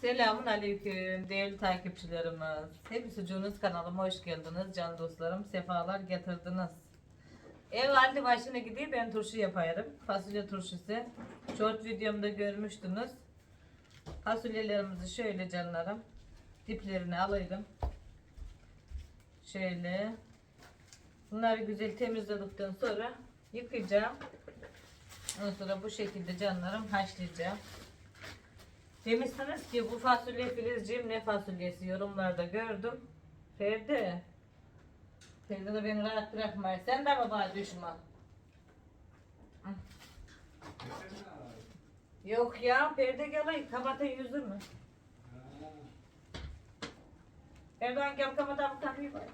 Selamun Aleyküm değerli takipçilerimiz. Hepsi kanalıma hoş geldiniz can dostlarım. Sefalar getirdiniz. Ev halde başına gidiyor ben turşu yaparım. Fasulye turşusu. Short videomda görmüştünüz. Fasulyelerimizi şöyle canlarım. Diplerini alayım. Şöyle. Bunları güzel temizledikten sonra yıkayacağım. Ondan sonra bu şekilde canlarım haşlayacağım. Demişsiniz ki bu fasulye filizciğim ne fasulyesi yorumlarda gördüm. Ferdi. Ferdi de beni rahat bırakmıyor. Sen de mi bana düşman? Yok ya Ferdi gel kabata yüzü mü? Erdoğan gel kabata bir bak.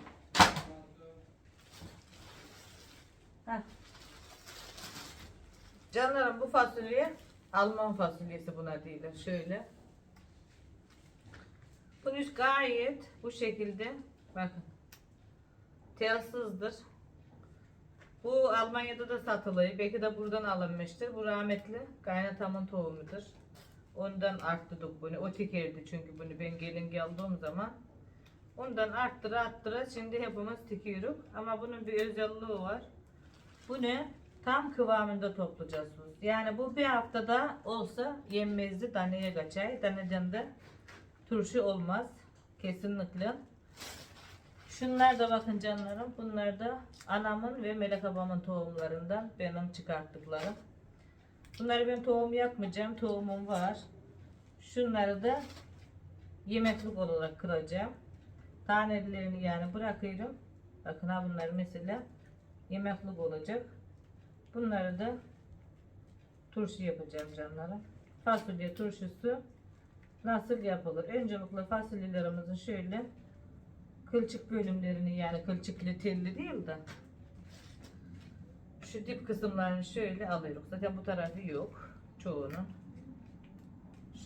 Heh. Canlarım bu fasulye Alman fasulyesi buna değil. Şöyle. Bunun üst gayet bu şekilde. Bakın. Telsizdir. Bu Almanya'da da satılıyor. Belki de buradan alınmıştır. Bu rahmetli kaynatamın tohumudur. Ondan arttırdık bunu. O tikerdi çünkü bunu ben gelin geldiğim zaman. Ondan arttıra arttıra şimdi hepimiz tikiyoruz. Ama bunun bir özelliği var. Bu ne? Tam kıvamında toplayacağız. Yani bu bir haftada olsa yenmezdi daneye kaçay. Daneden de turşu olmaz. Kesinlikle. Şunlar da bakın canlarım. Bunlar da anamın ve melek abamın tohumlarından benim çıkarttıklarım. Bunları ben tohum yapmayacağım. Tohumum var. Şunları da yemeklik olarak kıracağım. Tanelerini yani bırakıyorum. Bakın ha bunlar mesela yemeklik olacak. Bunları da turşu yapacağım canlarım. Fasulye turşusu nasıl yapılır? Öncelikle fasulyelerimizin şöyle kılçık bölümlerini yani kılçıklı telli değil de şu dip kısımlarını şöyle alıyoruz. Zaten bu tarafı yok çoğunun.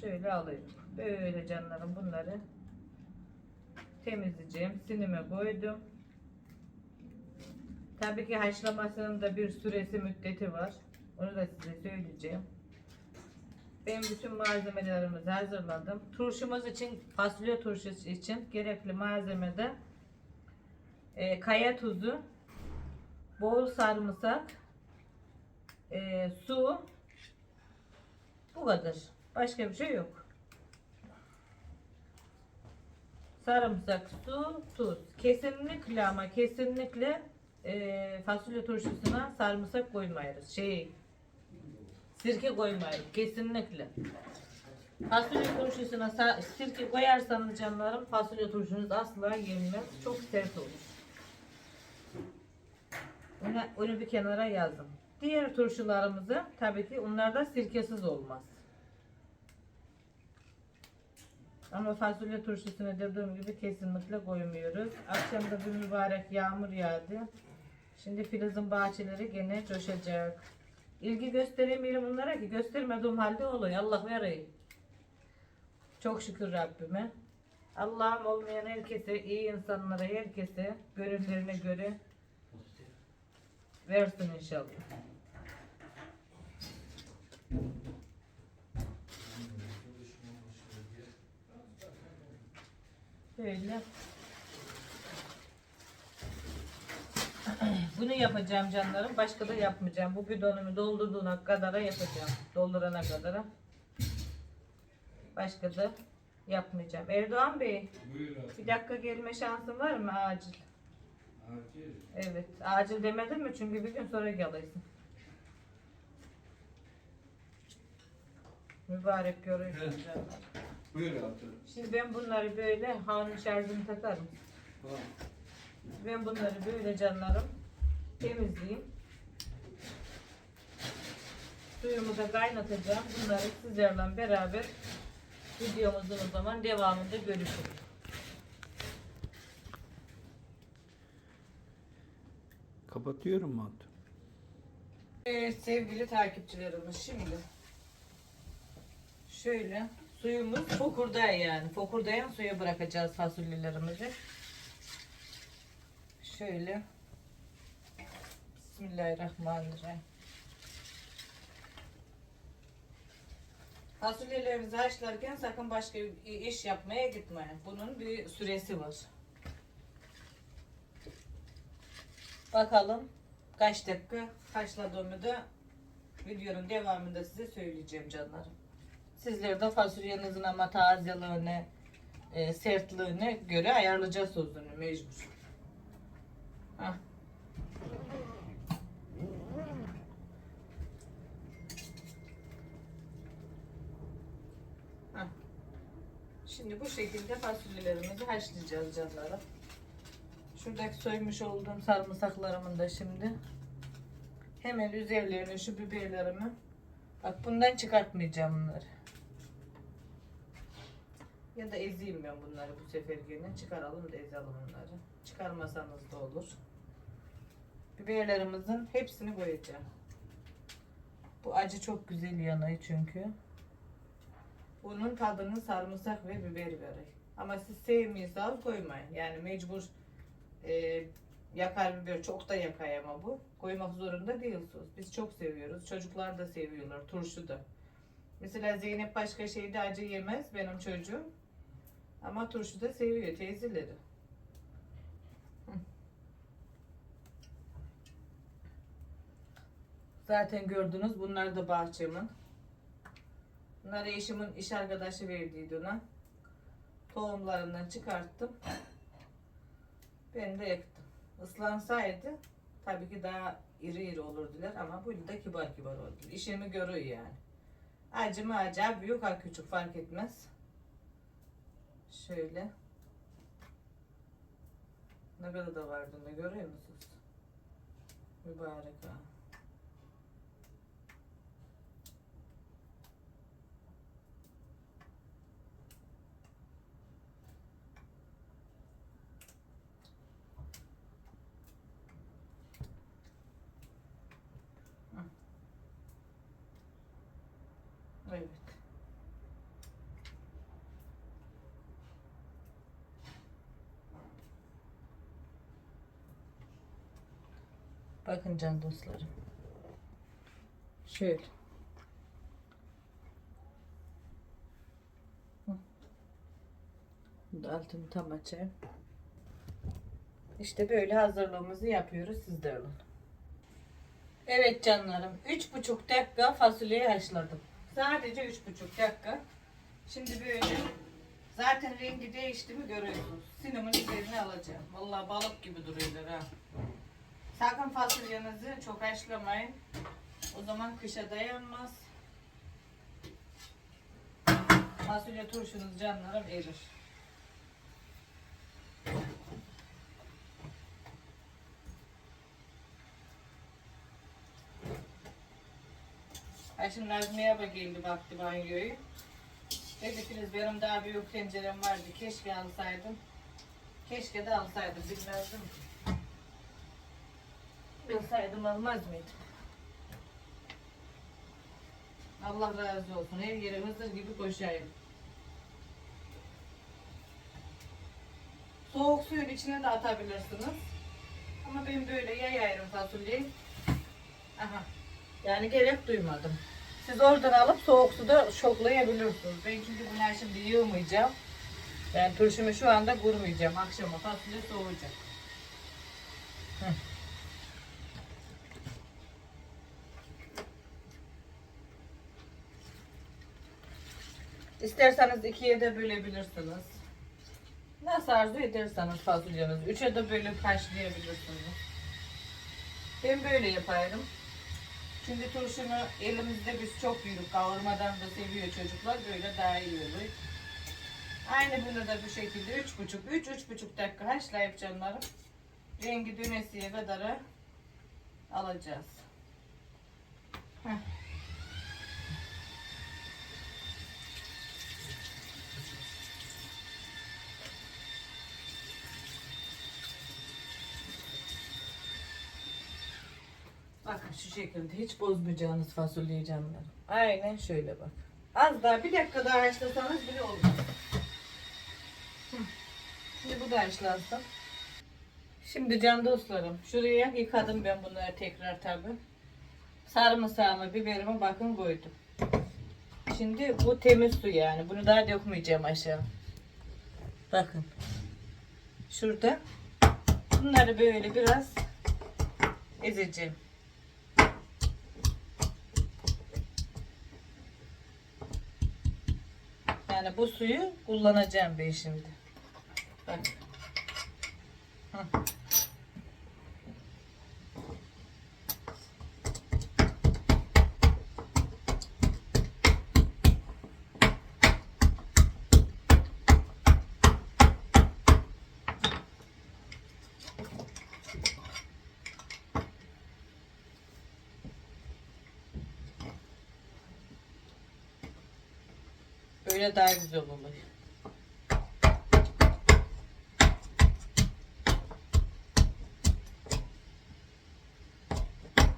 Şöyle alıyoruz. Böyle canlarım bunları temizleyeceğim. Sinime koydum. Tabii ki haşlamasının da bir süresi müddeti var. Onu da size söyleyeceğim. Ben bütün malzemelerimizi hazırladım. Turşumuz için, fasulye turşusu için gerekli malzemede e, kaya tuzu, bol sarımsak, e, su, bu kadar. Başka bir şey yok. Sarımsak, su, tuz. Kesinlikle ama kesinlikle e, fasulye turşusuna sarımsak koymayırız. Şey, sirke koymayırız. Kesinlikle. Fasulye turşusuna sirke koyarsanız canlarım fasulye turşunuz asla yenmez. Çok sert olur. Onu, onu bir kenara yazın. Diğer turşularımızı tabii ki onlar da sirkesiz olmaz. Ama fasulye turşusuna dediğim gibi kesinlikle koymuyoruz. Akşamda bir mübarek yağmur yağdı. Şimdi Filiz'in bahçeleri gene coşacak. İlgi gösteremiyorum bunlara ki göstermediğim halde oluyor. Allah veriyor. Çok şükür Rabbime. Allah'ım olmayan herkese, iyi insanlara, herkese gönüllerine göre versin inşallah. Böyle. Bunu yapacağım canlarım. Başka da yapmayacağım. Bu bidonumu doldurduğuna kadar yapacağım. Doldurana kadar. Başka da yapmayacağım. Erdoğan Bey, bir dakika gelme şansın var mı acil? Acil. Evet, acil demedim mi? Çünkü bir gün sonra gelirsin. Mübarek canlar. Buyur abi. Şimdi ben bunları böyle hanın şarjını takarım. Tamam. Ben bunları böyle canlarım temizleyeyim. Suyumu da kaynatacağım. Bunları sizlerle beraber videomuzun o zaman devamında görüşürüz. Kapatıyorum mu? Evet sevgili takipçilerimiz şimdi şöyle suyumuz fokurdayan yani fokurdayan suya bırakacağız fasulyelerimizi. Şöyle Bismillahirrahmanirrahim. Fasulyelerinizi haşlarken sakın başka iş yapmaya gitmeyin. Bunun bir süresi var. Bakalım kaç dakika haşladığımı da videonun devamında size söyleyeceğim canlarım. Sizler de fasulyenizin ama tazeliğine, e, sertliğine göre ayarlayacağız sosunu mecbur. Hah. Hah. Şimdi bu şekilde fasulyelerimizi haşlayacağız canlarım. Şuradaki soymuş olduğum sarımsaklarımın da şimdi hemen üzerlerine şu biberlerimi bak bundan çıkartmayacağım bunları. Ya da ezeyim ben bunları bu sefer gene çıkaralım da ezelim bunları. Çıkarmasanız da olur. Biberlerimizin hepsini koyacağım. Bu acı çok güzel yanıyor çünkü. Bunun tadını sarımsak ve biber verir. Ama siz sevmiyorsanız koymayın. Yani mecbur e, yakar biber çok da yakay ama bu. Koymak zorunda değilsiniz. Biz çok seviyoruz. Çocuklar da seviyorlar. Turşu da. Mesela Zeynep başka şeyde acı yemez benim çocuğum. Ama turşu da seviyor teyzeleri. Zaten gördünüz bunlar da bahçemin. Bunları eşimin iş arkadaşı verdiydi ona. Tohumlarından çıkarttım. Ben de ektim. Islansaydı tabii ki daha iri iri olurdular ama bu da kibar kibar oldu. İşimi görüyor yani. Acı mı büyük ha küçük fark etmez. Şöyle. Ne kadar da vardı ne görüyor musunuz? Mübarek ha. Evet. Bakın can dostlarım. Şöyle. Da altını tam açayım. İşte böyle hazırlığımızı yapıyoruz siz de alın. Evet canlarım. Üç buçuk dakika fasulyeyi haşladım. Sadece üç buçuk dakika. Şimdi böyle zaten rengi değişti mi görüyorsunuz. Sinemin üzerine alacağım. Vallahi balık gibi duruyorlar ha. Sakın fasulyenizi çok haşlamayın. O zaman kışa dayanmaz. Fasulye turşunuz canlarım erir. Ay şimdi Nazmiye abla geldi baktı banyoyu. Dediniz benim daha büyük tencerem vardı. Keşke alsaydım. Keşke de alsaydım. Bilmezdim ki. Bilseydim almaz mıydım? Allah razı olsun. Her yere hızır gibi koşayım. Soğuk suyun içine de atabilirsiniz. Ama ben böyle yayarım fasulyeyi. Aha. Yani gerek duymadım. Siz oradan alıp soğuk suda şoklayabilirsiniz. Ben çünkü bunlar şimdi yığmayacağım. Ben turşumu şu anda kurmayacağım. Akşama fasulye soğuyacak. Heh. İsterseniz ikiye de bölebilirsiniz. Nasıl arzu ederseniz fasulyenizi. Üçe de bölüp haşlayabilirsiniz. Ben böyle yaparım. Çünkü turşunu elimizde biz çok büyük kavurmadan da seviyor çocuklar. Böyle daha iyi olur. Aynı bunu da bu şekilde üç buçuk, üç, üç buçuk dakika haşlayıp canlarım. Rengi dönesiye kadar alacağız. Heh. Şu şekilde hiç bozmayacağınız fasulyeyi canlar. Aynen şöyle bak. Az daha bir dakika daha haşlasanız bile olur. Şimdi bu da haşlansın. Şimdi can dostlarım şuraya yıkadım ben bunları tekrar tabi. Sarımsağımı biberimi bakın koydum. Şimdi bu temiz su yani. Bunu daha dökmeyeceğim aşağı. Bakın. Şurada. Bunları böyle biraz ezeceğim. Yani bu suyu kullanacağım ben şimdi. Bak. Hı. Böyle daha güzel olur.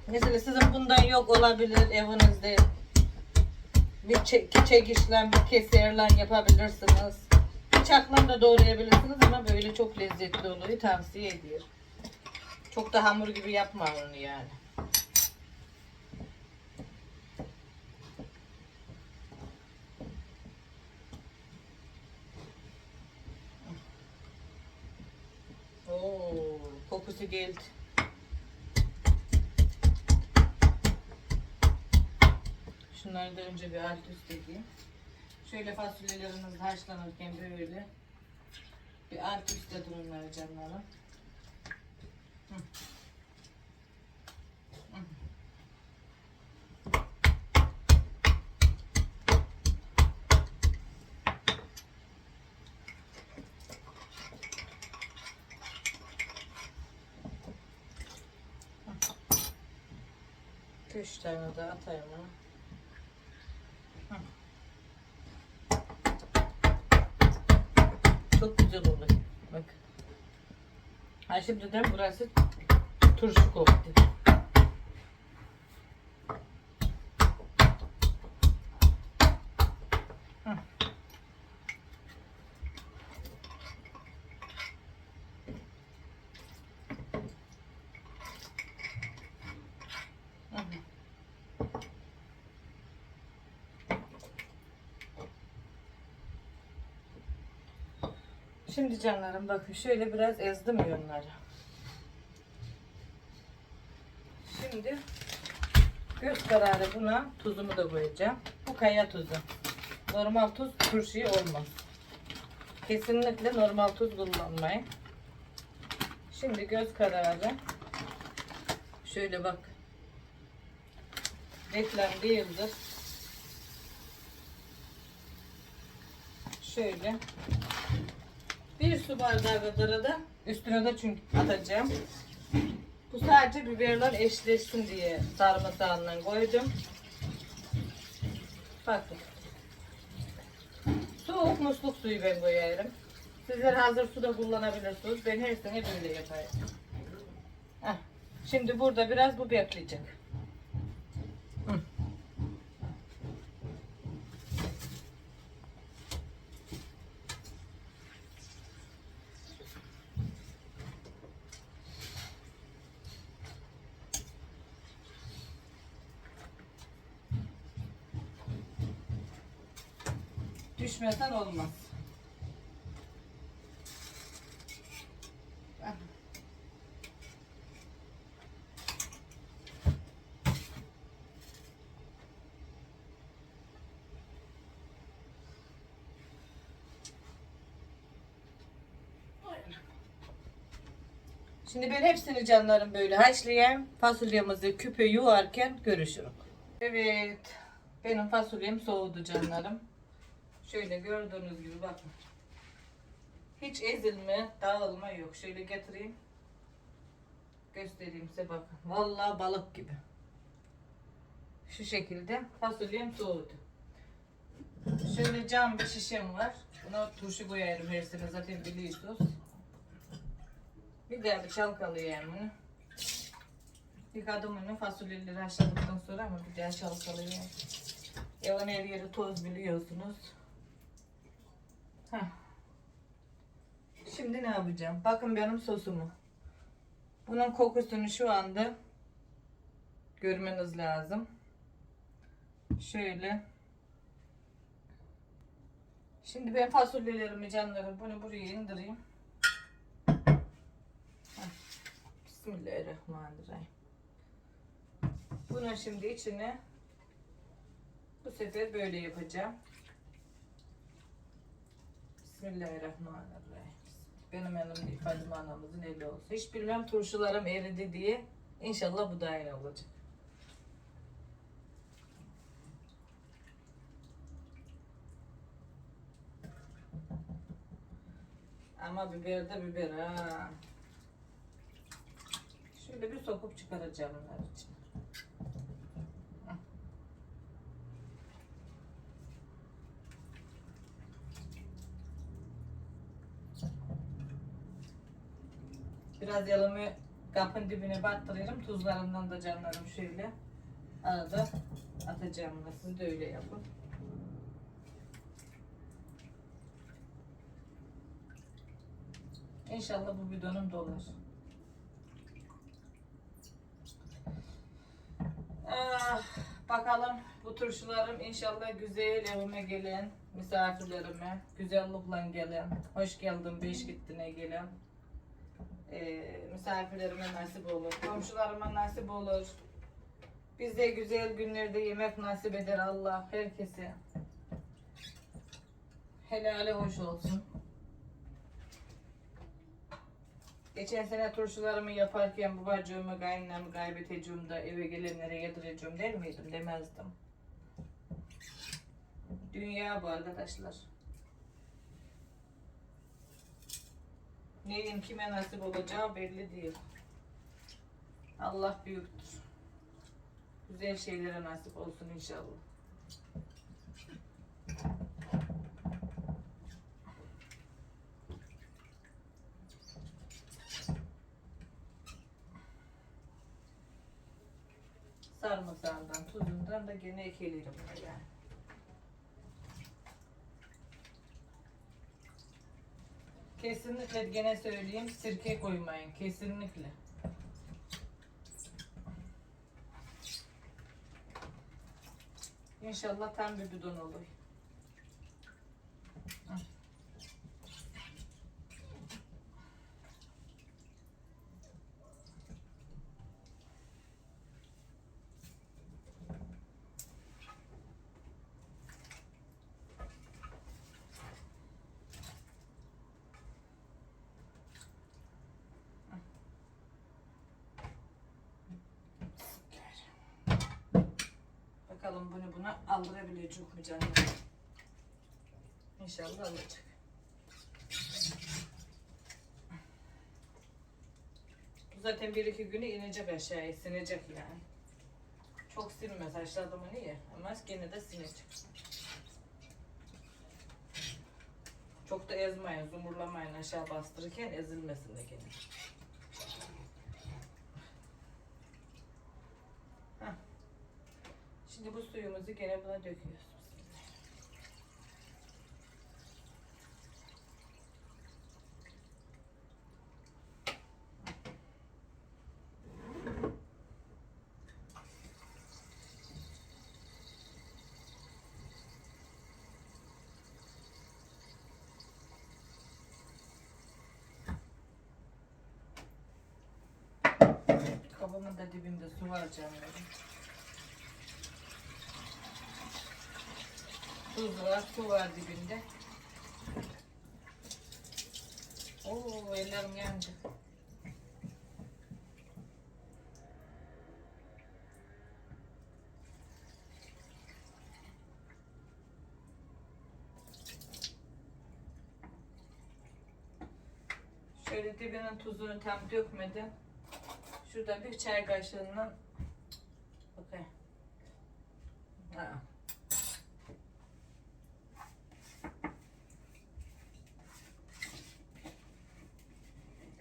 Mesela sizin bundan yok olabilir evinizde. Bir çek, bir keserle yapabilirsiniz. Bıçakla da doğrayabilirsiniz ama böyle çok lezzetli oluyor. Tavsiye ediyorum. Çok da hamur gibi yapma onu yani. Oo, kokusu geldi. Şunları da önce bir alt üst edeyim. Şöyle fasulyelerimiz haşlanırken böyle bir alt üstte durumlar canlarım. Hı. Hı. Tane daha atayım. Hı. Çok güzel oluyor. Bak. Ha şimdi de burası turşu koktu. Şimdi canlarım bakın şöyle biraz ezdim yunları. Şimdi göz kararı buna tuzumu da koyacağım. Bu kaya tuzu. Normal tuz turşuya olmaz. Kesinlikle normal tuz kullanmayın. Şimdi göz kararı şöyle bak. Reklam değildir. Şöyle bir su bardağı kadar da üstüne de çünkü atacağım. Bu sadece biberler eşleşsin diye sarımsağından koydum. Bakın. Soğuk musluk suyu ben koyarım. Sizler hazır su da kullanabilirsiniz. Ben her sene böyle yaparım. Heh. Şimdi burada biraz bu bekleyecek. Hı. Düşmesen olmaz. Ah. Şimdi ben hepsini canlarım böyle haşlayayım. Fasulyemizi küpe yuvarken görüşürüm. Evet. Benim fasulyem soğudu canlarım. Şöyle gördüğünüz gibi bakın. Hiç ezilme, dağılma yok. Şöyle getireyim. Göstereyim size bakın. Vallahi balık gibi. Şu şekilde fasulyem soğudu. Şöyle cam bir şişem var. Buna turşu koyarım her sene zaten biliyorsunuz. Bir daha bir çalkalayayım bunu. Yıkadım bunu fasulyeleri haşladıktan sonra ama bir daha çalkalayayım. Evin her yeri toz biliyorsunuz. Şimdi ne yapacağım? Bakın benim sosumu. Bunun kokusunu şu anda görmeniz lazım. Şöyle Şimdi ben fasulyelerimi canlarım bunu buraya indireyim. Bismillahirrahmanirrahim. Bunun şimdi içine bu sefer böyle yapacağım. Bismillahirrahmanirrahim. Benim elimde Fadime anamızın eli olsun. Hiç bilmem turşularım eridi diye. İnşallah bu da aynı olacak. Ama biber de biber ha. Şöyle bir sokup çıkaracağım bunlar için. Biraz yalımı kapın dibine battırıyorum. Tuzlarından da canlarım şöyle. Arada atacağım. Siz de öyle yapın. İnşallah bu bidonum dolar. Ah, bakalım bu turşularım inşallah güzel evime gelen misafirlerime, güzellikle gelen, hoş geldin, beş gittine gelen eee, misafirlerime nasip olur, komşularıma nasip olur. Bize güzel günlerde yemek nasip eder Allah herkese. Helali hoş olsun. Geçen sene turşularımı yaparken babacığımı, kaynanamı kaybedeceğim de eve gelenlere yedireceğim der miydim? Demezdim. Dünya bu arkadaşlar. Neyin kime nasip olacağı belli değil. Allah büyüktür. Güzel şeylere nasip olsun inşallah. Sarımsağından, tuzundan da gene eklerim buna yani. Kesinlikle gene söyleyeyim sirke koymayın kesinlikle. İnşallah tam bir bidon olur. Bakalım bunu buna aldırabilecek mi canım? İnşallah alacak. Bu zaten bir iki güne inecek aşağıya, sinecek yani. Çok sinmez haşladım mı niye? Ama gene de sinecek. Çok da ezmeyin, zumurlamayın aşağı bastırırken ezilmesin de gene. Şimdi bu suyumuzu gene buna döküyoruz. Kabımın da dibinde su var canlarım. Tuz var, su var dibinde. Oo, ellerim yandı. Şöyle dibinin tuzunu tam dökmedim. Şurada bir çay kaşığından bakayım. Ha.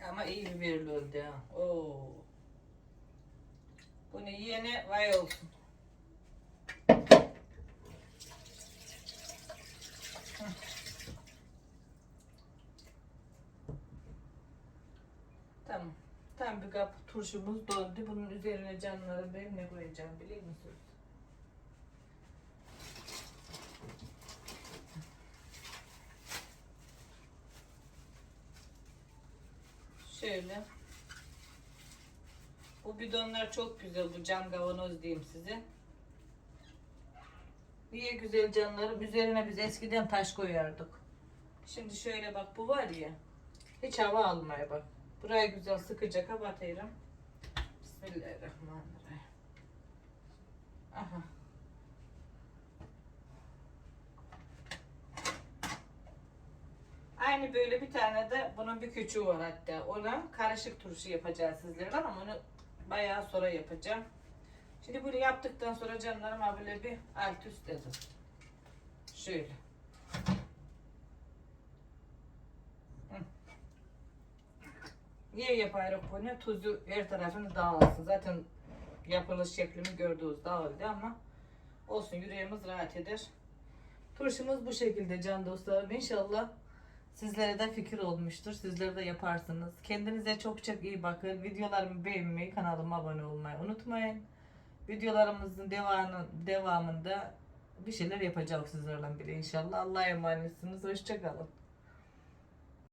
Ama iyi biberli oldu ha. Oo. Bunu yiyene vay olsun. turşumuz doldu. Bunun üzerine canlarım benim ne koyacağım biliyor musunuz? Şöyle. Bu bidonlar çok güzel. Bu cam kavanoz diyeyim size. Niye güzel canlarım? Üzerine biz eskiden taş koyardık. Şimdi şöyle bak bu var ya. Hiç hava almaya bak. Burayı güzel sıkıca kapatıyorum. Bismillahirrahmanirrahim. Aha. Aynı böyle bir tane de bunun bir küçüğü var hatta. Ona karışık turşu yapacağız sizlerden ama onu bayağı sonra yapacağım. Şimdi bunu yaptıktan sonra canlarım böyle bir alt üst dedim. Şöyle. Niye yaparız bunu? Tuzu her tarafını dağılsın. Zaten yapılış şeklimi gördüğünüz dağıldı ama olsun yüreğimiz rahat eder. Turşumuz bu şekilde can dostlarım. İnşallah sizlere de fikir olmuştur. Sizler de yaparsınız. Kendinize çok çok iyi bakın. Videolarımı beğenmeyi, kanalıma abone olmayı unutmayın. Videolarımızın devamı, devamında bir şeyler yapacağız sizlerle bile inşallah. Allah'a emanetsiniz. Hoşçakalın.